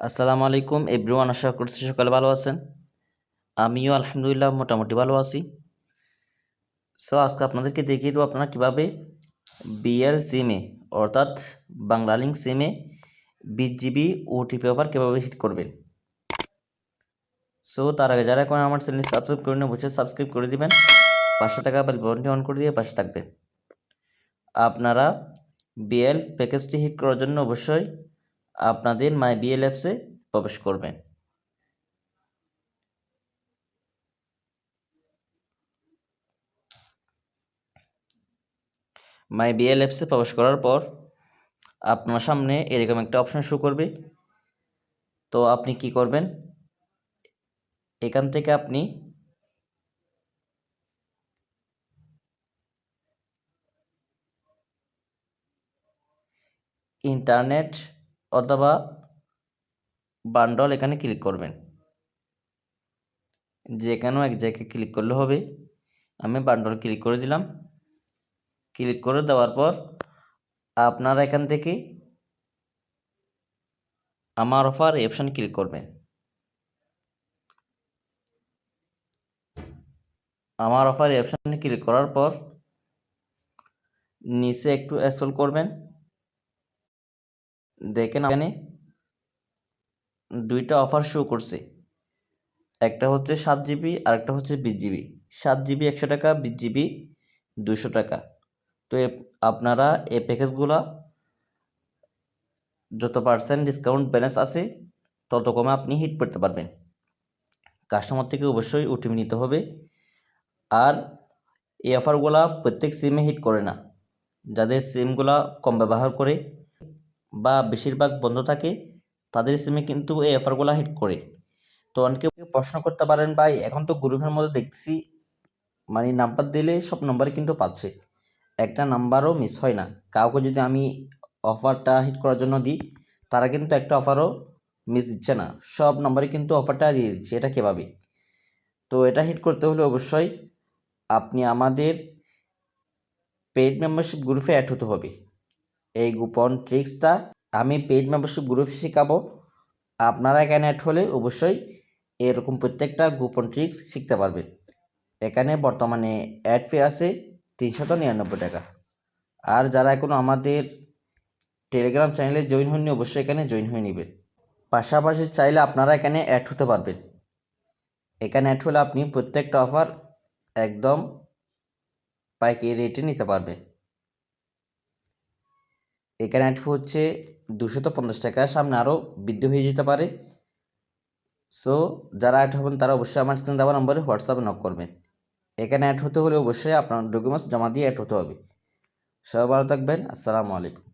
আসসালামু আলাইকুম এভরিওয়ান আশা করছি সকালে ভালো আছেন। আমিও আলহামদুলিল্লাহ মোটামুটি ভালো আছি। সো আজকে আপনাদেরকে দেখিয়ে দেবো আপনারা কীভাবে বিএল সিমে অর্থাৎ বাংলা লিঙ্ক সিমে বিশ জিবি ওটিপি অফার কীভাবে হিট করবেন। সো তার আগে যারা এখন আমার চ্যানেল সাবস্ক্রাইব করে অবশ্যই সাবস্ক্রাইব করে দেবেন। পাঁচশো টাকা বেল বাটনটি অন করে দিয়ে পাশে থাকবেন। আপনারা বিএল প্যাকেজটি হিট করার জন্য অবশ্যই আপনাদের মাই বিএল অ্যাপসে প্রবেশ করবেন। মাই বিএল অ্যাপসে প্রবেশ করার পর আপনার সামনে এরকম একটা অপশন শো করবে। তো আপনি কি করবেন? এখান থেকে আপনি ইন্টারনেট অথবা বান্ডল এখানে ক্লিক করবেন। যে কোনো এক জায়গায় ক্লিক করলে হবে, আমি বান্ডল ক্লিক করে দিলাম। ক্লিক করে দেওয়ার পর আপনারা এখান থেকে আমার অফার অপশানে ক্লিক করবেন। আমার অফার অপশানে ক্লিক করার পর নিচে একটু স্ক্রল করবেন। দেখেন এখানে দুইটা অফার শো করছে। একটা হচ্ছে সাত জিবি আর একটা হচ্ছে বিশ জিবি সাত জিবি একশো টাকা, বিশ জিবি দুশো টাকা। তো আপনারা এই প্যাকেজগুলা যত পার্সেন্ট ডিসকাউন্ট ব্যালেন্স আছে, তত কমে আপনি হিট করতে পারবেন। কাস্টমার থেকে অবশ্যই ওটিপি নিতে হবে। আর এই অফারগুলা প্রত্যেক সিমে হিট করে না। যাদের সিমগুলা কম ব্যবহার করে বা বেশিরভাগ বন্ধ থাকে, তাদের সিমে কিন্তু এই অফারগুলো হিট করে। তো অনেকে প্রশ্ন করতে পারেন, ভাই, এখন তো গ্রুপের মধ্যে দেখছি মানে নাম্বার দিলে সব নম্বরই কিন্তু পাচ্ছে। একটা নাম্বারও মিস হয় না। কাউকে যদি আমি অফারটা হিট করার জন্য দিই, তারা কিন্তু একটা অফারও মিস দিচ্ছে না। সব নম্বরে কিন্তু অফারটা দিয়ে দিচ্ছে। এটা কীভাবে? তো এটা হিট করতে হলে অবশ্যই আপনি আমাদের পেইড মেম্বারশিপ গ্রুপে অ্যাড হতে হবে। এই গোপন ট্রিক্সটা আমি পেইড মেম্বারশিপ গ্রুপ শেখাবো। আপনারা এখানে অ্যাড হলে অবশ্যই এরকম প্রত্যেকটা গোপন ট্রিক্স শিখতে পারবেন। এখানে বর্তমানে অ্যাড ফি আছে তিনশত নিরানব্বই টাকা। আর যারা এখনও আমাদের টেলিগ্রাম চ্যানেলে জয়েন হয়নি অবশ্যই এখানে জয়েন হয়ে নেবেন। পাশাপাশি চাইলে আপনারা এখানে অ্যাড হতে পারবেন। এখানে অ্যাড হলে আপনি প্রত্যেকটা অফার একদম পাইকারি রেটে নিতে পারবেন। এখানে অ্যাড হচ্ছে দুশত পঞ্চাশ টাকা সামনে আরও বৃদ্ধি হয়ে যেতে পারে। সো যারা অ্যাড হবেন, তারা অবশ্যই আমার স্ক্রিন দেওয়া নম্বরে হোয়াটসঅ্যাপ নক করবেন। এখানে অ্যাড হতে হলে অবশ্যই আপনার ডকুমেন্টস জমা দিয়ে অ্যাড হতে হবে। সবাই ভালো থাকবেন। আসসালামু আলাইকুম।